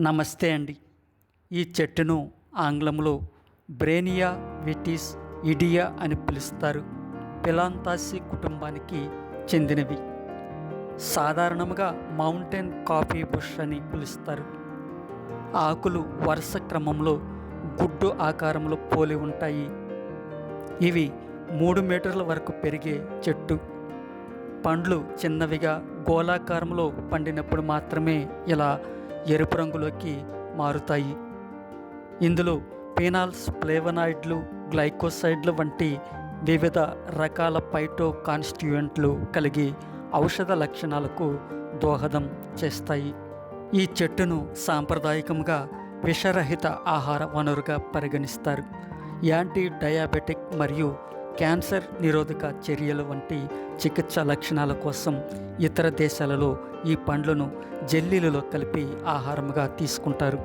నమస్తే అండి. ఈ చెట్టును ఆంగ్లంలో బ్రేనియా విటిస్ ఇడియా అని పిలుస్తారు. పిలాంతాసి కుటుంబానికి చెందినవి. సాధారణంగా మౌంటైన్ కాఫీ బుష్ అని పిలుస్తారు. ఆకులు వరుస క్రమంలో గుడ్డు ఆకారంలో పోలి ఉంటాయి. ఇవి మూడు మీటర్ల వరకు పెరిగే చెట్టు. పండ్లు చిన్నవిగా గోళాకారంలో పండినప్పుడు మాత్రమే ఇలా ఎరుపు రంగులోకి మారుతాయి. ఇందులో పీనాల్స్ ప్లేవనాయిడ్లు గ్లైకోసైడ్లు వంటి వివిధ రకాల పైటో కాన్స్టిట్యూయెంట్లు కలిగి ఔషధ లక్షణాలకు దోహదం చేస్తాయి. ఈ చెట్టును సాంప్రదాయకంగా విషరహిత ఆహార వనరుగా పరిగణిస్తారు. యాంటీ డయాబెటిక్ మరియు క్యాన్సర్ నిరోధక చర్యలు వంటి చికిత్స లక్షణాల కోసం ఇతర దేశాలలో ఈ పండ్లను జల్లీలలో కలిపి ఆహారంగా తీసుకుంటారు.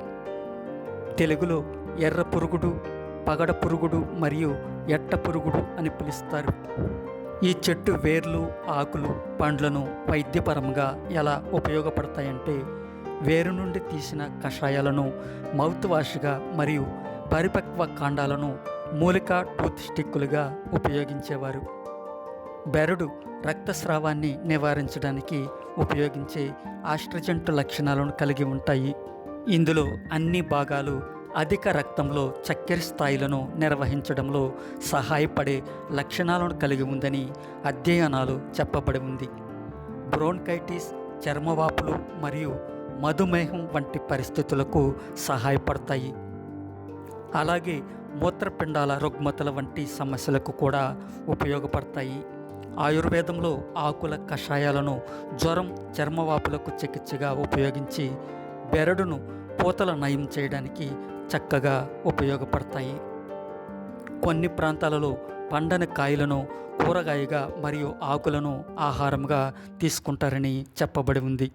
తెలుగులో ఎర్ర పురుగుడు పగడ పురుగుడు మరియు ఎట్ట పురుగుడు అని పిలుస్తారు. ఈ చెట్టు వేర్లు ఆకులు పండ్లను వైద్యపరంగా ఎలా ఉపయోగపడతాయంటే వేరు నుండి తీసిన కషాయాలను మౌత్ వాష్గా మరియు పరిపక్వ కాండాలను మూలిక టూత్ స్టిక్కులుగా ఉపయోగించేవారు. బెరడు రక్తస్రావాన్ని నివారించడానికి ఉపయోగించే ఆస్ట్రజెంట్ లక్షణాలను కలిగి ఉంటాయి. ఇందులో అన్ని భాగాలు అధిక రక్తంలో చక్కెర స్థాయిలను నిర్వహించడంలో సహాయపడే లక్షణాలను కలిగి ఉందని అధ్యయనాలు చెప్పబడి ఉంది. బ్రోన్కైటిస్ చర్మవాపులు మరియు మధుమేహం వంటి పరిస్థితులకు సహాయపడతాయి. అలాగే మూత్రపిండాల రుగ్మతల వంటి సమస్యలకు కూడా ఉపయోగపడతాయి. ఆయుర్వేదంలో ఆకుల కషాయాలను జ్వరం చర్మవాపులకు చికిత్సగా ఉపయోగించి బెరడును పూతల నయం చేయడానికి చక్కగా ఉపయోగపడతాయి. కొన్ని ప్రాంతాలలో పండని కాయలను కూరగాయగా మరియు ఆకులను ఆహారంగా తీసుకుంటారని చెప్పబడి ఉంది.